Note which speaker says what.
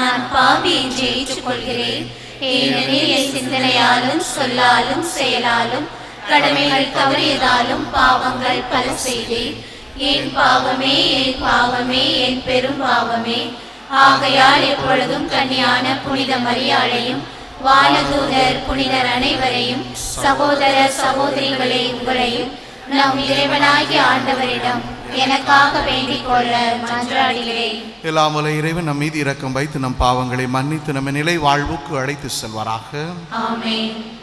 Speaker 1: நான் பாவியை ஜெயித்துக் கொள்கிறேன் ஏனெனில் என் சிந்தனையாலும் சொல்லாலும் செயலாலும் கடமைகள் தவறியதாலும் பாவங்கள் பல செய்தேன் என் பாவமே என் பாவமே என் பெரும் பாவமே. ஆகையால் எப்பொழுதும் கன்னியான புனித மரியாளையும் வானதூதர் புனிதர் அனைவரையும் சகோதர சகோதரிகளை உங்களையும் நம் இறைவனாகிய ஆண்டவரிடம் எனக்காக வேண்டிக் கொள்ள மன்றாடுகிறேன்
Speaker 2: இறைவன் நம் மீது இரக்கம் வைத்து நம் பாவங்களை மன்னித்து நம்ம நிலை வாழ்வுக்கு அழைத்து செல்வாராக.
Speaker 1: ஆமென்.